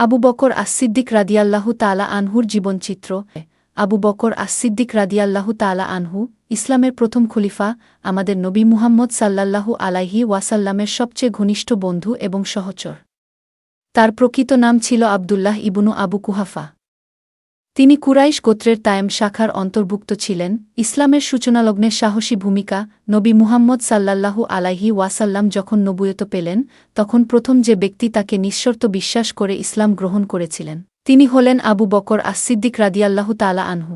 আবু বকর আসিদ্দিক রাদিয়াল্লাহু তালা আনহুর জীবনচিত্র আবু বকর আসিদ্দিক রাদিয়াল্লাহু তালা আনহু ইসলামের প্রথম খলিফা, আমাদের নবী মুহাম্মদ সাল্লাল্লাহু আলাইহি ওয়াসাল্লামের সবচেয়ে ঘনিষ্ঠ বন্ধু এবং সহচর। তার প্রকৃত নাম ছিল আবদুল্লাহ ইবনু আবু কুহাফা। তিনি কুরাইশ গোত্রের তায়েম শাখার অন্তর্ভুক্ত ছিলেন, ইসলামের সূচনালগ্নের সাহসী ভূমিকা, নবী মুহাম্মদ সাল্লাল্লাহু আলাইহি ওয়াসাল্লাম যখন নবুয়ত পেলেন, তখন প্রথম যে ব্যক্তি তাকে নিঃশর্ত বিশ্বাস করে ইসলাম গ্রহণ করেছিলেন, তিনি হলেন আবু বকর আসিদ্দিক রাদিয়াল্লাহু তালা আনহু।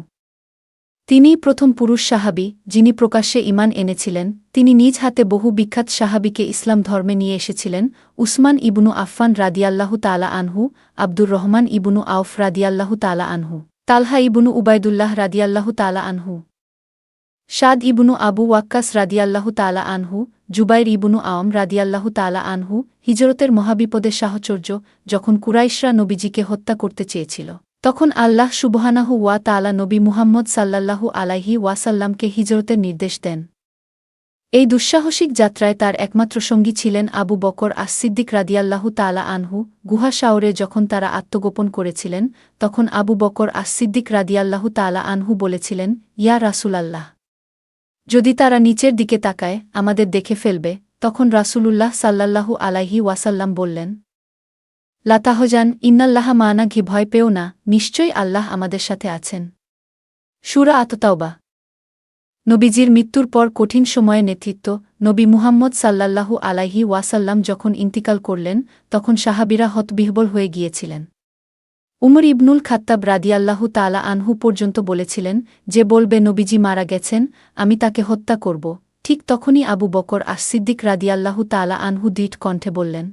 তিনিই প্রথম পুরুষ সাহাবি, যিনি প্রকাশ্যে ইমান এনেছিলেন, তিনি নিজ হাতে বহু বিখ্যাত সাহাবিকে ইসলাম ধর্মে নিয়ে এসেছিলেন, উসমান ইবনু আফফান রাদিয়াল্লাহু তালা আনহু, আব্দুর রহমান ইবনু আউফ রাদিয়াল্লাহু তালা আনহু। তালহা ইবনু উবায়দুল্লাহ রাদিয়াল্লাহু তালা আনহু। সাদ ইবনু আবু ওয়াক্কাস রাদিয়াল্লাহু তালা আনহু, জুবাইর ইবনু আওম রাদিয়াল্লাহু তালা আনহু হিজরতের মহাবিপদের সাহচর্য যখন কুরাইশরা নবীজিকে হত্যা করতে চেয়েছিল। তখন আল্লাহ সুবহানাহু ওয়া তালা নবী মুহাম্মদ সাল্লাল্লাহু আলাইহি ওয়াসাল্লামকে হিজরতের নির্দেশ দেন। এই দুঃসাহসিক যাত্রায় তার একমাত্র সঙ্গী ছিলেন আবু বকর আসিদ্দিক রাদিয়াল্লাহু তালা আনহু। গুহা শাওরে যখন তারা আত্মগোপন করেছিলেন, তখন আবু বকর আসিদ্দিক রাদিয়াল্লাহু তালা আনহু বলেছিলেন, ইয়া রাসূলাল্লাহ, যদি তারা নিচের দিকে তাকায়, আমাদের দেখে ফেলবে। তখন রাসূলুল্লাহ সাল্লাল্লাহু আলাইহি ওয়াসাল্লাম বললেন লাতাহজান ইন্নাল্লাহ মানা, ঘি ভয় পেও না, নিশ্চয়ই আল্লাহ আমাদের সাথে আছেন। সুরা আততাওবা। নবীজির মৃত্যুর পর কঠিন সময়ে নেতৃত্ব, নবী মুহাম্মদ সাল্লাল্লাহু আলাইহি ওয়াসাল্লাম যখন ইন্তিকাল করলেন, তখন সাহাবিরা হতবিহবল হয়ে গিয়েছিলেন। উমর ইবনুল খাত্তাব রাদিয়াল্লাহু তালা আনহু পর্যন্ত বলেছিলেন, যে বলবে নবীজি মারা গেছেন, আমি তাকে হত্যা করব। ঠিক তখনই আবু বকর আসিদ্দিক রাদিয়াল্লাহু তালা আনহু দৃঢ় কণ্ঠে বললেন,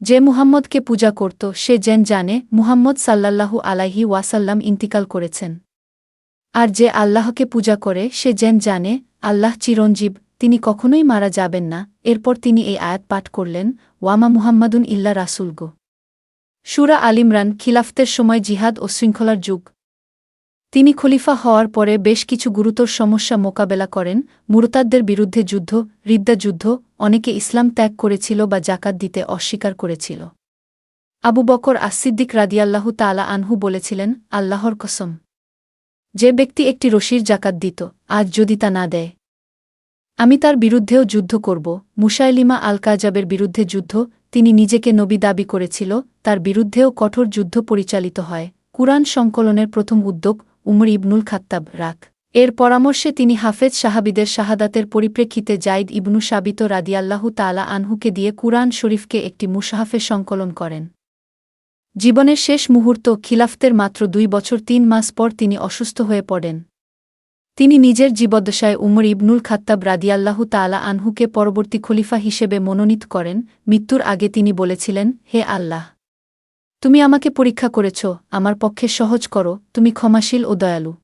যে মুহাম্মদকে পূজা করত, সে যেন জানে মুহাম্মদ সাল্লাল্লাহু আলাইহি ওয়াসাল্লাম ইন্তিকাল করেছেন। আর যে আল্লাহকে পূজা করে, সে যেন জানে, আল্লাহ চিরঞ্জীব, তিনি কখনোই মারা যাবেন না। এরপর তিনি এই আয়াত পাঠ করলেন, ওয়ামা মুহাম্মাদুন ইল্লা রাসুলগো সুরা আলিমরান খিলাফতের সময় জিহাদ ও শৃঙ্খলার যুগ। তিনি খলিফা হওয়ার পরে বেশ কিছু গুরুতর সমস্যা মোকাবেলা করেন। মুরতাদদের বিরুদ্ধে যুদ্ধ, রিদ্দা যুদ্ধ, অনেকে ইসলাম ত্যাগ করেছিল বা জাকাত দিতে অস্বীকার করেছিল। আবু বকর আসিদ্দিক রাদিয়াল্লাহু তালা আনহু বলেছিলেন, আল্লাহর কসম। যে ব্যক্তি একটি রশির জাকাত দিত, আজ যদি তা না দেয়। আমি তার বিরুদ্ধেও যুদ্ধ করব। মুসাইলিমা আল কাজাবের বিরুদ্ধে যুদ্ধ, তিনি নিজেকে নবী দাবি করেছিল, তার বিরুদ্ধেও কঠোর যুদ্ধ পরিচালিত হয়। কুরআন সংকলনের প্রথম উদ্যোগ, উমর ইবনুল খাত্তাব রাখ এর পরামর্শে তিনি হাফেজ সাহাবিদের শাহাদাতের পরিপ্রেক্ষিতে জাইদ ইবনু সাবিত রাদিয়াল্লাহু তালা আনহুকে দিয়ে কুরআন শরীফকে একটি মুসাহাফে সংকলন করেন। জীবনের শেষ মুহূর্ত খিলাফতের মাত্র দুই বছর তিন মাস পর তিনি অসুস্থ হয়ে পড়েন। তিনি নিজের জীবদ্দশায় উমর ইবনুল খাত্তাব রাদিয়াল্লাহু তালা আনহুকে পরবর্তী খলিফা হিসেবে মনোনীত করেন। মৃত্যুর আগে তিনি বলেছিলেন, হে আল্লাহ, তুমি আমাকে পরীক্ষা করেছ, আমার পক্ষে সহজ করো, তুমি ক্ষমাশীল ও দয়ালু।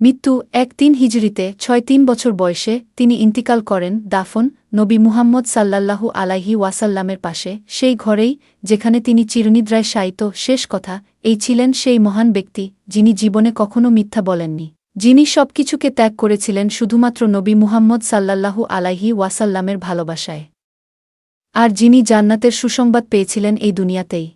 মৃত্যু এক তিন হিজড়িতে ছয় তিন বছর বয়সে তিনি ইন্তিকাল করেন দাফন নবী মুহাম্মদ সাল্লাল্লাহু আলাইহি ওয়াসাল্লামের পাশে, সেই ঘরেই যেখানে তিনি চিরনিদ্রায় শায়িত। শেষ কথা, এই ছিলেন সেই মহান ব্যক্তি যিনি জীবনে কখনো মিথ্যা বলেননি। যিনি সবকিছুকে ত্যাগ করেছিলেন শুধুমাত্র নবী মুহাম্মদ সাল্লাল্লাহু আলাইহি ওয়াসাল্লামের ভালোবাসায়। আর যিনি জান্নাতের সুসংবাদ পেয়েছিলেন এই দুনিয়াতেই।